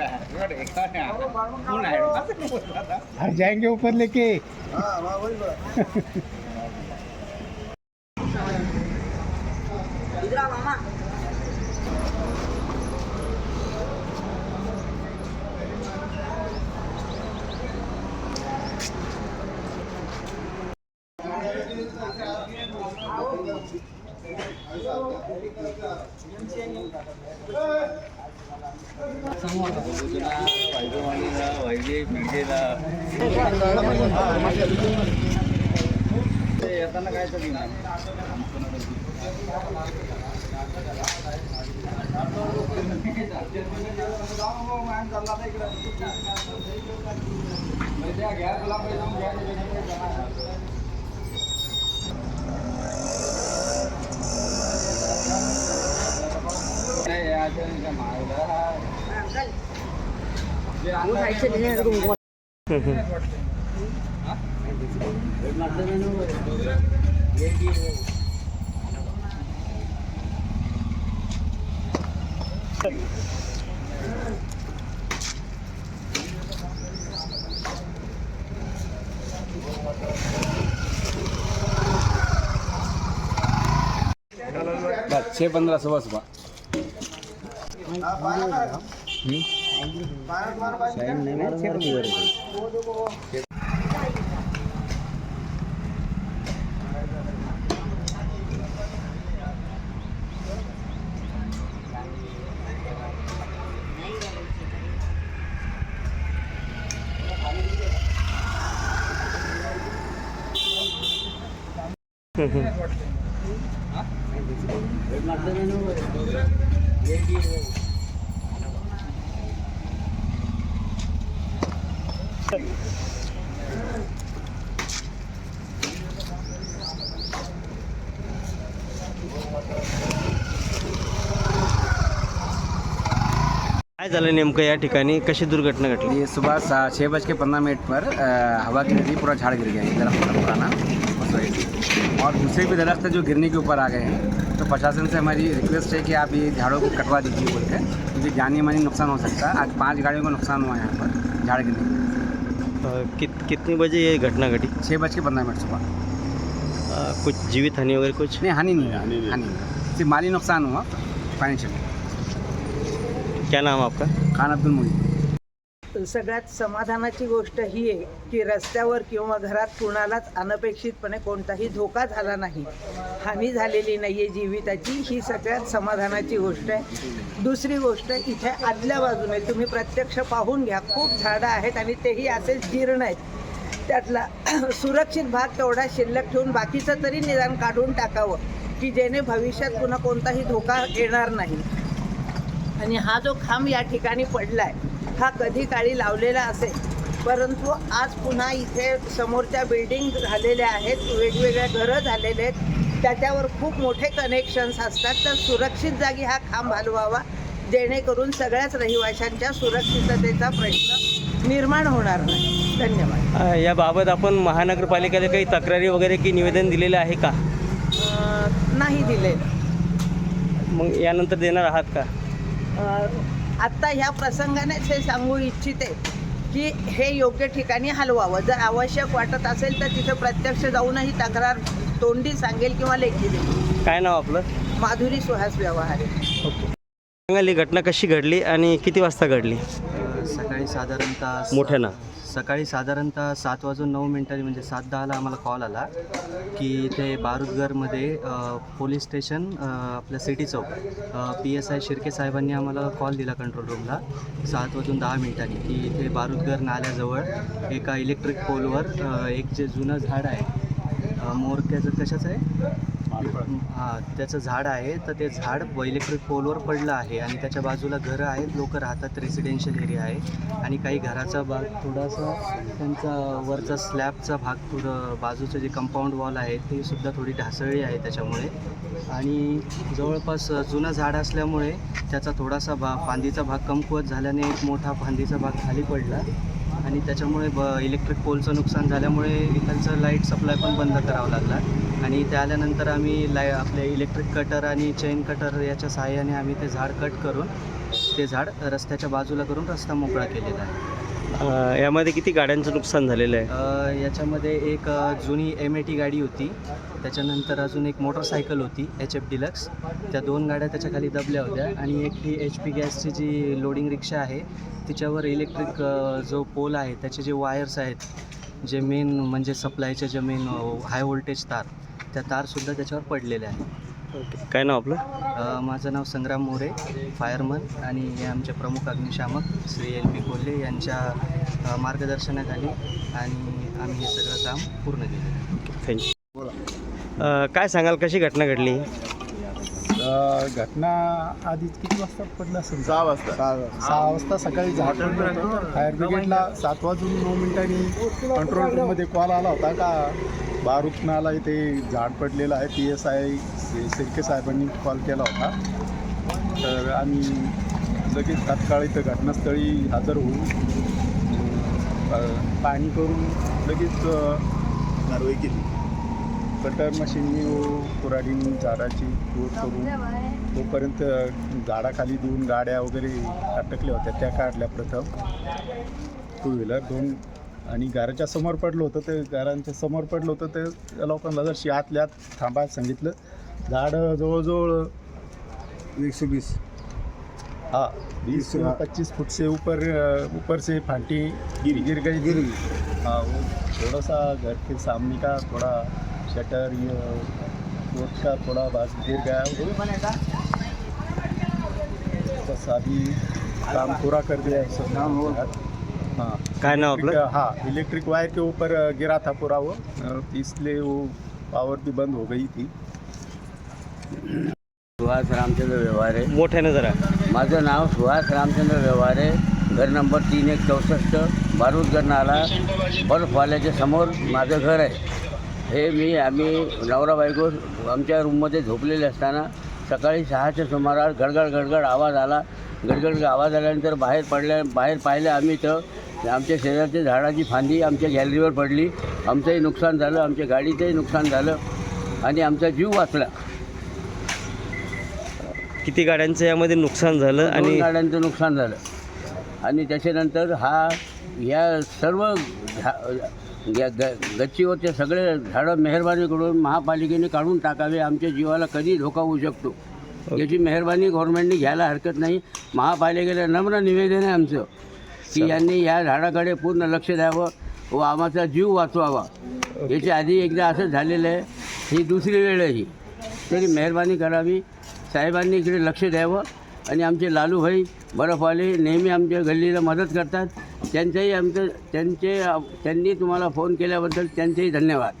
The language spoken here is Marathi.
हट जाएंगे ऊपर लेके। येताना काय तरी घ्या तुला घ्या Yeah, I don't know. छः पंद्रह सुबह सुबह साहेब नाही मारत मारत Gracias. कशी दुर्घटना घडली? ये सुबह सा- छः बज के पंद्रह मिनट पर हवा गिर रही पूरा झाड़ गिर गया ये दरख्त था पुराना उस। और दूसरे भी दरख्त है जो गिरने के ऊपर आ गए हैं तो प्रशासन से हमारी रिक्वेस्ट है कि आप ये झाड़ों को कटवा दीजिए बोल के क्योंकि जानी मानी नुकसान हो सकता है। आज पाँच गाड़ियों का नुकसान हुआ है यहाँ पर, झाड़ गिरने की कित कितनी बजे ये घटना घटी। छः बज के पंद्रह मिनट सुबह अ, कुछ जीवित हानि वगैरह कुछ? नहीं हानि नहीं हुआ हानि नहीं हुआ। सिर्फ माली नुकसान हुआ फाइनेंशियल क्या नाम आपका? खान अब्दुल मुई सगळ्यात समाधानाची गोष्ट ही आहे की रस्त्यावर किंवा घरात कुणालाच अनपेक्षितपणे कोणताही धोका झाला नाही. हानी झालेली नाही आहे जीविताची ही सगळ्यात समाधानाची गोष्ट आहे. दुसरी गोष्ट इथे आदल्या बाजूने तुम्ही प्रत्यक्ष पाहून घ्या खूप झाडं आहेत आणि तेही असेच जीर्ण आहेत. त्यातला सुरक्षित भाग तेवढा शिल्लक ठेवून बाकीचं तरी निदान काढून टाकावं की जेणे भविष्यात पुन्हा कोणताही धोका येणार नाही. आणि हा जो खांब या ठिकाणी पडला आहे हा कधी काळी लावलेला असेल. परंतु आज पुन्हा इथे समोरच्या बिल्डिंग झालेल्या आहेत वेगवेगळ्या घरं झालेले आहेत. त्याच्यावर खूप मोठे कनेक्शन्स असतात. तर सुरक्षित जागी हा खांब हलवावा जेणेकरून सगळ्याच रहिवाशांच्या सुरक्षिततेचा प्रश्न निर्माण होणार नाही. धन्यवाद. याबाबत आपण महानगरपालिकेला काही तक्रारी वगैरे की निवेदन दिलेले आहे का? नाही दिलेलं. मग यानंतर देणार आहात का? आत्ता ह्या प्रसंगानेच हे सांगू इच्छिते की हे योग्य ठिकाणी हलवावं. जर आवश्यक वाटत असेल तर तिथे प्रत्यक्ष जाऊनही तक्रार तोंडी सांगेल किंवा लेखी देईल. काय नाव आपलं? माधुरी सुहास व्यवहार. सांगाल ही घटना कशी घडली आणि किती वाजता घडली? सकाळी साधारणतः मोठ्या ना सकाळी साधारणतः सात वाजून नऊ मिनटांनी म्हणजे सात दहाला आम्हाला कॉल आला की इथे बारुदगरमध्ये पोलीस स्टेशन आपल्या City Chowk P S I Shirke साहेबांनी आम्हाला कॉल दिला कंट्रोल रूमला सात वाजून दहा मिनिटांनी की इथे बारुदगर नाल्याजवळ एका इलेक्ट्रिक पोलवर एक जे जुनं झाड आहे मोर त्याचं कशाचं आहे? हां त्याचं झाड आहे तर ते झाड इलेक्ट्रिक पोलवर पडलं आहे आणि त्याच्या बाजूला घरं आहेत लोक राहतात रेसिडेन्शियल एरिया आहे. आणि काही घराचा भाग थोडासा त्यांचा वरचा स्लॅबचा भाग थोडं बाजूचं जे कंपाऊंड वॉल आहे ते सुद्धा थोडी ढासळली आहे त्याच्यामुळे. आणि जवळपास जुनं झाड असल्यामुळे त्याचा थोडासा भा फांदीचा भाग कमकुवत झाल्याने एक मोठा फांदीचा भाग खाली पडला. आणि त्याच्यामुळे ब इलेक्ट्रिक पोलचं नुकसान झाल्यामुळे इकडचं लाइट सप्लाय पण बंद करावं लागला. आणि त्या आल्यानंतर आम्ही लाय आपले इलेक्ट्रिक कटर आणि चेन कटर याच्या सहाय्याने आम्ही ते झाड कट करून ते झाड रस्त्याच्या बाजूला करून रस्ता मोकळा केलेला आहे. यामध्ये किती गाड्यांचं नुकसान झालेलं आहे? याच्यामध्ये एक जुनी एम ए टी गाडी होती. त्याच्यानंतर अजून एक मोटरसायकल होती एच एफ डिलक्स त्या दोन गाड्या त्याच्याखाली दबल्या होत्या. आणि एक ही एच पी गॅसची जी लोडिंग रिक्षा आहे तिच्यावर इलेक्ट्रिक जो पोल आहे त्याचे जे वायर्स आहेत जे मेन म्हणजे सप्लायचे जे मेन हाय व्होल्टेज तार त्या तारसुद्धा त्याच्यावर पडलेल्या आहेत. ओके काय नाव आपलं? अ, माझं नाव संग्राम मोरे फायरमन आणि हे आमचे प्रमुख अग्निशामक श्री एल पी कोल्हे यांच्या अ, मार्गदर्शनाखाली आणि आम्ही हे सगळं काम पूर्ण केलं. थँक्यू काय सांगाल कशी घटना घडली? अ, घटना आधीच किती वाजता पडलं असेल? सहा वाजता. सहा वाजता. सकाळी झाड पडलं होतं. फायर ब्रिगेडला सात वाजून नऊ मिनिटांनी कंट्रोल रूममध्ये कॉल आला होता का? बारूकनाला इथे झाड पडलेलं आहे. पी एस आय सिरके साहेबांनी कॉल केला होता. तर आम्ही लगेच तात्काळ इथं घटनास्थळी हजर होऊन पाणी करून लगेच कारवाई केली. कटर मशीननी कुऱ्हाडीने झाडाची दूर करून तोपर्यंत झाडाखाली दोन गाड्या वगैरे अटकल्या होत्या. त्या काढल्या प्रथम. टू व्हीलर दोन आणि घराच्या समोर पडलं होतं ते घरांच्या समोर पडलं होतं ते लोकांना जर आतल्या आत थांबायला सांगितलं. झाड जवळजवळ एक सौ बीस हाँ बीस पच्चीस फुट से ऊपर अ, ऊपर से फांटी गिर. गिर गई. गिर. गई हाँ वो थोड़ा सा घर के सामने का थोड़ा शटर ये कोर्ट का थोड़ा भाग गिर गया. अभी काम पूरा कर दिया. है सब काम हो. हाँ. काय नाव आपलं? हाँ इलेक्ट्रिक वायर के ऊपर गिरा था पूरा वो। इसलिए वो पावर भी बंद हो गई थी। सुहास रामचंद्र व्यवहारे। मोठ्यानं जरा माझं नाव सुहास रामचंद्र व्यवहारे घर नंबर तीन एक चौसष्ट बारूदगर नाला बर्फवाल्याच्या समोर माझं घर आहे. हे मी आम्ही नवरा बायको आमच्या रूममध्ये झोपलेले असताना सकाळी सहाच्या सुमारास गडगड गडगड आवाज आला. गडगड आवाज आल्यानंतर बाहेर पडल्या बाहेर पाहिलं आम्ही तर आमच्या शेजारच्या झाडाची फांदी आमच्या गॅलरीवर पडली. आमचंही नुकसान झालं आमच्या गाडीचंही नुकसान झालं आणि आमचा जीव वाचला. किती गाड्यांचं यामध्ये नुकसान झालं आणि गाड्यांचं नुकसान झालं. आणि त्याच्यानंतर हा या सर्व झा या ग गच्चीवरचे सगळे झाडं मेहरबानी करून महापालिकेने काढून टाकावे. आमच्या जीवाला कधी धोका होऊ शकतो? याची मेहरबानी गव्हर्नमेंटने घ्यायला हरकत नाही. महापालिकेला नम्र निवेदन आहे आमचं. की यांनी या झाडाकडे पूर्ण लक्ष द्यावं व आमचा जीव वाचवावा. याच्या आधी एकदा असं झालेलं आहे. ही दुसरी वेळ आहे ही. तरी मेहरबानी करावी. साहेबांनी इकडे लक्ष द्यावं. आणि आमचे लालूभाई बर्फवाले नेहमी आमच्या गल्लीला मदत करतात. त्यांचंही आमचं त्यांचे त्यांनी तुम्हाला फोन केल्याबद्दल त्यांचेही धन्यवाद.